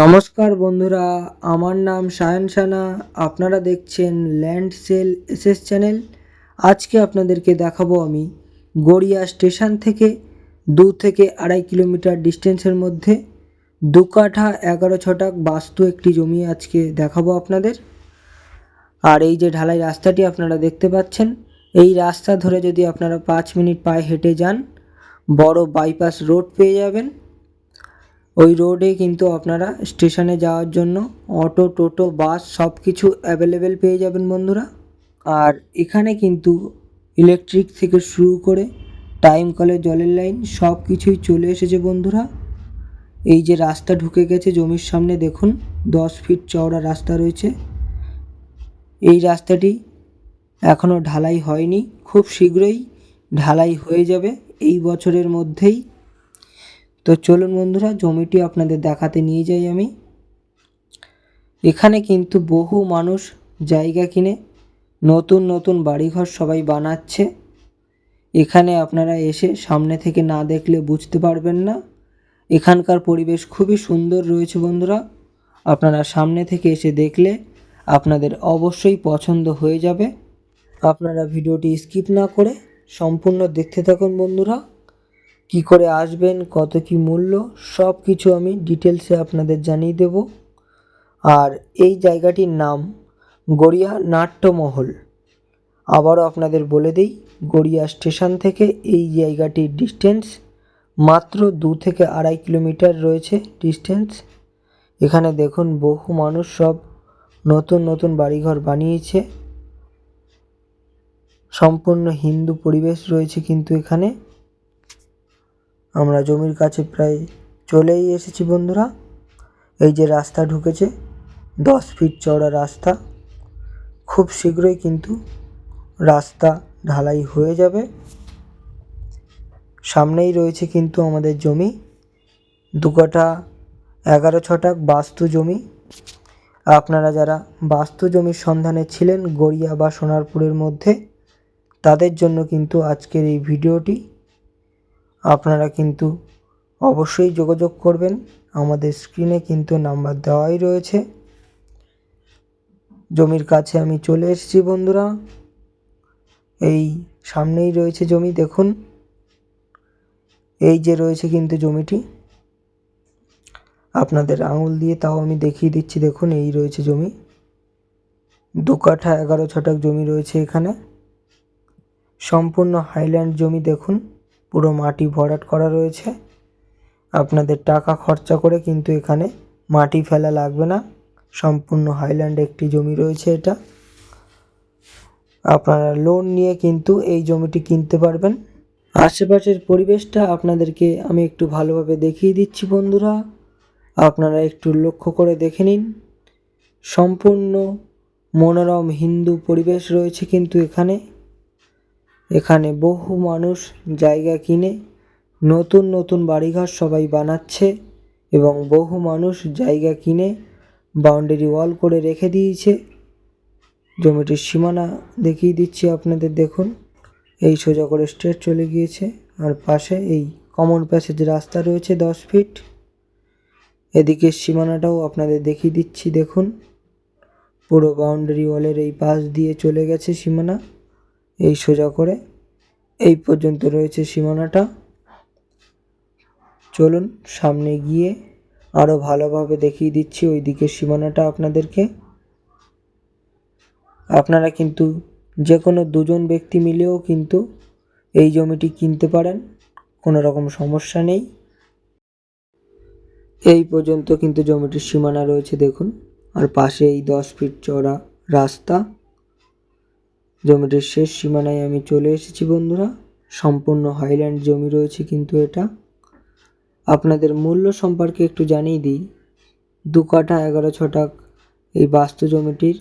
নমস্কার বন্ধুরা, আমার নাম সায়ন সানা। আপনারা দেখছেন ল্যান্ড সেল এসএস চ্যানেল। আজকে আপনাদেরকে দেখাবো আমি গড়িয়া স্টেশন থেকে দু থেকে আড়াই কিলোমিটার ডিস্টেন্সের মধ্যে দু কাঠা এগারো ছটাক বাস্তু একটি জমি আজকে দেখাবো আপনাদের। আর এই যে ঢালাই রাস্তাটি আপনারা দেখতে পাচ্ছেন, এই রাস্তা ধরে যদি আপনারা পাঁচ মিনিট পায়ে হেঁটে যান, বড় বাইপাস রোড পেয়ে যাবেন। ওই রোডে কিন্তু আপনারা স্টেশনে যাওয়ার জন্য অটো, টোটো, বাস সব কিছু অ্যাভেলেবেল পেয়ে যাবেন বন্ধুরা। আর এখানে কিন্তু ইলেকট্রিক থেকে শুরু করে টাইম কলের জলের লাইন সব কিছুই চলে এসেছে বন্ধুরা। এই যে রাস্তা ঢুকে গেছে জমির সামনে দেখুন, দশ ফিট চওড়া রাস্তা রয়েছে। এই রাস্তাটি এখনও ঢালাই হয়নি, খুব শীঘ্রই ঢালাই হয়ে যাবে। এই বছরের মধ্যেই তো চলুন বন্ধুরা, জমিটি আপনাদের দেখাতে নিয়ে যাই আমি। এখানে কিন্তু বহু মানুষ জায়গা কিনে নতুন নতুন বাড়িঘর সবাই বানাচ্ছে। এখানে আপনারা এসে সামনে থেকে না দেখলে বুঝতে পারবেন না। এখানকার পরিবেশ খুবই সুন্দর রয়েছে বন্ধুরা। আপনারা সামনে থেকে এসে দেখলে আপনাদের অবশ্যই পছন্দ হয়ে যাবে। আপনারা ভিডিওটি স্কিপ না করে সম্পূর্ণ দেখতে থাকুন বন্ধুরা। কি করে আসবেন, কত কি মূল্য সব কিছু আমি ডিটেলসে আপনাদের জানিয়ে দেব। আর এই জায়গাটির নাম গড়িয়া নাট্যমহল। আবারও আপনাদের বলে দিই, গড়িয়া স্টেশন থেকে এই জায়গাটির ডিস্টেন্স মাত্র দু থেকে আড়াই কিলোমিটার রয়েছে ডিস্টেন্স এখানে দেখুন, বহু মানুষ সব নতুন নতুন বাড়িঘর বানিয়েছে। সম্পূর্ণ হিন্দু পরিবেশ রয়েছে কিন্তু এখানে। আমরা জমির কাছে প্রায় চলেই এসেছি বন্ধুরা। এই যে রাস্তা ঢুকেছে, দশ ফিট চওড়া রাস্তা। খুব শীঘ্রই কিন্তু রাস্তা ঢালাই হয়ে যাবে। সামনেই রয়েছে কিন্তু আমাদের জমি। দু কাঠা এগারো ছটাক বাস্তু জমি। আপনারা যারা বাস্তু জমির সন্ধানে ছিলেন গড়িয়া বা সোনারপুরের মধ্যে, তাদের জন্য কিন্তু আজকের এই ভিডিওটি আপনারা কিন্তু অবশ্যই যোগাযোগ করবেন। আমাদের স্ক্রিনে কিন্তু নাম্বার দেওয়াই রয়েছে। জমির কাছে আমি চলে এসেছি বন্ধুরা। এই সামনেই রয়েছে জমি, দেখুন। এই যে রয়েছে কিন্তু জমিটি। আপনাদের আঙুল দিয়ে তাও আমি দেখিয়ে দিচ্ছি, দেখুন, এই রয়েছে জমি। দু কাঠা এগারো ছটাক জমি রয়েছে এখানে। সম্পূর্ণ হাইল্যান্ড জমি, দেখুন। পুরো মাটি ভরাট করা রয়েছে। আপনাদের টাকা খরচা করে কিন্তু এখানে মাটি ফেলা লাগবে না। সম্পূর্ণ হাইল্যান্ড একটি জমি রয়েছে এটা। আপনারা লোন নিয়ে কিন্তু এই জমিটি কিনতে পারবেন। আশেপাশের পরিবেশটা আপনাদেরকে আমি একটু ভালোভাবে দেখিয়ে দিচ্ছি বন্ধুরা। আপনারা একটু লক্ষ্য করে দেখে নিন। সম্পূর্ণ মনোরম হিন্দু পরিবেশ রয়েছে কিন্তু এখানে। এখানে বহু মানুষ জায়গা কিনে নতুন নতুন বাড়িঘর সবাই বানাচ্ছে এবং বহু মানুষ জায়গা কিনে বাউন্ডারি ওয়াল করে রেখে দিয়েছে। জমিটির সীমানা দেখিয়ে দিচ্ছি আপনাদের, দেখুন। এই সোজা করে স্ট্রেট চলে গিয়েছে আর পাশে এই কমন প্যাসেজ রাস্তা রয়েছে দশ ফিট এদিকে সীমানাটাও আপনাদের দেখিয়ে দিচ্ছি, দেখুন। পুরো বাউন্ডারি ওয়ালের এই পাশ দিয়ে চলে গেছে সীমানা। এই সোজা করে এই পর্যন্ত রয়েছে সীমানাটা। চলুন সামনে গিয়ে আরও ভালোভাবে দেখিয়ে দিচ্ছি ওই দিকের সীমানাটা আপনাদেরকে। আপনারা কিন্তু যে কোনো দুজন ব্যক্তি মিলেও কিন্তু এই জমিটি কিনতে পারেন, কোনো রকম সমস্যা নেই। এই পর্যন্ত কিন্তু জমিটির সীমানা রয়েছে দেখুন, আর পাশে এই দশ ফিট চড়া রাস্তা। জমিটির শেষ সীমানায় আমি চলে এসেছি, বন্ধুরা। সম্পূর্ণ হাইল্যান্ড জমি রয়েছে কিন্তু এটা। আপনাদের মূল্য সম্পর্কে একটু জানিয়ে দিই। দু কাঠা, এগারো ছটাক এই বাস্তু জমিটির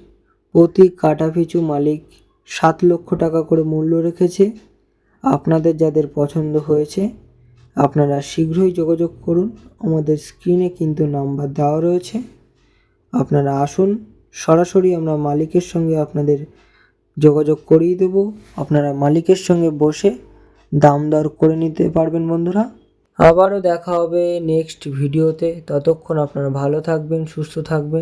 প্রতি কাঠা পিছু মালিক সাত লক্ষ টাকা করে মূল্য রেখেছে। আপনাদের যাদের পছন্দ হয়েছে, আপনারা শীঘ্রই যোগাযোগ করুন। আমাদের স্ক্রিনে কিন্তু নাম্বার দেওয়া রয়েছে। আপনারা আসুন। সরাসরি আমরা মালিকের সঙ্গে আপনাদের যোগাযোগ করিয়ে দেব। আপনারা মালিকের সঙ্গে বসে দাম দর করে নিতে পারবেন বন্ধুরা। আবারও দেখা হবে নেক্সট ভিডিওতে। ততক্ষণ আপনারা ভালো থাকবেন, সুস্থ থাকবেন।